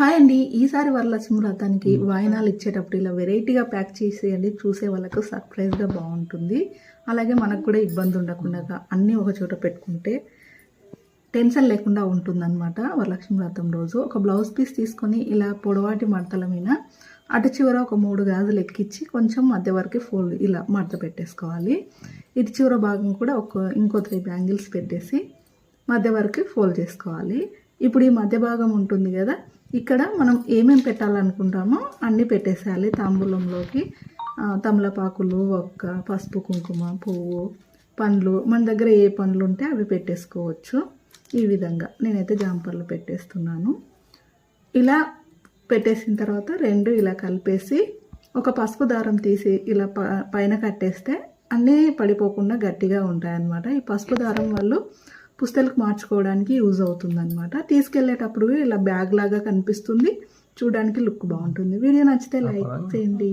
Hi అండి. ఈసారి వరలక్ష్మి వ్రతానికి వాయినాలు ఇచ్చేటప్పుడు ఇలా వెరైటీగా ప్యాక్ చేసేయండి. చూసే వాళ్ళకు సర్ప్రైజ్గా బాగుంటుంది. అలాగే మనకు కూడా ఇబ్బంది ఉండకుండా అన్నీ ఒక చోట పెట్టుకుంటే టెన్షన్ లేకుండా ఉంటుందన్నమాట వరలక్ష్మి వ్రతం రోజు. ఒక బ్లౌజ్ పీస్ తీసుకొని ఇలా పొడవాటి మడతల మీద అటు చివర ఒక మూడు గాజులు ఎక్కించి కొంచెం మధ్య వరకు ఫోల్డ్ ఇలా మడత పెట్టేసుకోవాలి. ఇటు చివర భాగం కూడా ఒక ఇంకో త్రీ బ్యాంగిల్స్ పెట్టేసి మధ్య వరకు ఫోల్డ్ చేసుకోవాలి. ఇప్పుడు ఈ మధ్య భాగం ఉంటుంది కదా ఇక్కడ మనం ఏమేమి పెట్టాలనుకుంటామో అన్నీ పెట్టేసేయాలి తాంబూలంలోకి. తమలపాకులు ఒక్క పసుపు కుంకుమ పువ్వు పండ్లు. మన దగ్గర ఏ పండ్లు ఉంటే అవి పెట్టేసుకోవచ్చు. ఈ విధంగా నేనైతే జాంపర్లు పెట్టేస్తున్నాను. ఇలా పెట్టేసిన తర్వాత రెండు ఇలా కలిపేసి ఒక పసుపు దారం తీసి ఇలా ప పైన కట్టేస్తే అన్నీ పడిపోకుండా గట్టిగా ఉంటాయన్నమాట. ఈ పసుపు దారం వాళ్ళు పుస్తలకు మార్చుకోవడానికి యూజ్ అవుతుందన్నమాట. తీసుకెళ్ళేటప్పుడు ఇలా బ్యాగ్ లాగా కనిపిస్తుంది. చూడడానికి లుక్ బాగుంటుంది. వీడియో నచ్చితే లైక్ చేయండి.